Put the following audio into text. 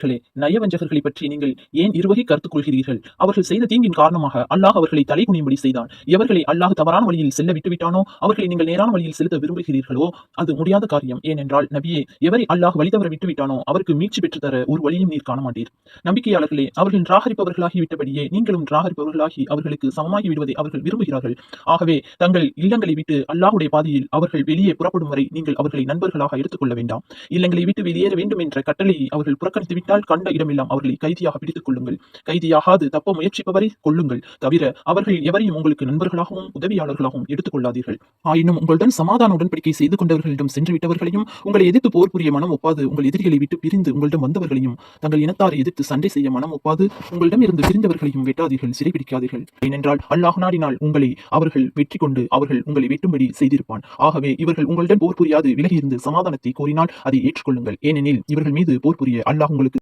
மக்களே நயவஞ்சகர்களை பற்றி நீங்கள் ஏன் இருவகை கருத்துக் கொள்கிறீர்கள்? அவர்கள் செய்த தீங்கின் காரணமாக அல்லாஹ் அவர்களை தலைகுனியும்படி செய்தான். எவர்களை அல்லாஹ் தவறான வழியில் செல்ல விட்டுவிட்டானோ அவர்களை நீங்கள் நேரான வழியில் செலுத்த விரும்புகிறீர்களோ அது முடியாத காரியம். ஏனென்றால் நபியே எவரை அல்லாஹ் வழி தவற விட்டுவிட்டானோ அவருக்கு மீட்சி பெற்றுத்தர ஒரு வழியும் நீர் காண மாட்டீர். நம்பிக்கையாளர்களே அவர்கள் நிராகரிப்பவர்களாகி விட்டபடியே நீங்களும் நிராகரிப்பவர்களாகி அவர்களுக்கு சமமாகி விடுவதை அவர்கள் விரும்புகிறார்கள். ஆகவே தங்கள் இல்லங்களை விட்டு அல்லாஹுடைய பாதையில் அவர்கள் வெளியே புறப்படும் வரை நீங்கள் அவர்களை நண்பர்களாக எடுத்துக்கொள்ள வேண்டாம். இல்லங்களை விட்டு வெளியேற வேண்டும் என்ற கட்டளையை அவர்கள் புறக்கணித்து விட்டால் கண்ட இடமெல்லாம் அவர்களை கைதியாக பிடித்துக் கொள்ளுங்கள். கைதியாகாது தப்ப முயற்சிப்பவரை கொள்ளுங்கள் தவிர அவர்கள் எவரையும் உங்களுக்கு நண்பர்களாகவும் உதவியாளர்களாகவும் எடுத்துக் கொள்ளாதீர்கள் ஆயினும் உங்களுடன் சமாதான உடன்படிக்கை செய்து கொண்டவர்களிடம் சென்று விட்டவர்களையும் உங்களை எதிர்த்து போர் புரிய மனம் ஒப்பாது. உங்கள் எதிரிகளை விட்டு பிரிந்து உங்களிடம் வந்தவர்களையும் தங்கள் இனத்தாரை எதிர்த்து சண்டை செய்ய மனம் ஒப்பாது. உங்களிடம் இருந்து பிரிந்தவர்களையும் வெட்டாதீர்கள் சிறைபிடிக்காதீர்கள் ஏனென்றால் அல்லாஹ் நாடினால் உங்களை அவர்கள் வெற்றி கொண்டு அவர்கள் உங்களை வெட்டும்படி செய்திருப்பான். ஆகவே இவர்கள் உங்களுடன் போர் புரியாது. விலகியிருந்து சமாதானத்தை கோரினால் அதை ஏற்றுக்கொள்ளுங்கள். ஏனெனில் இவர்கள் மீது போர் புரிய அல்லாஹ் உங்களுக்கு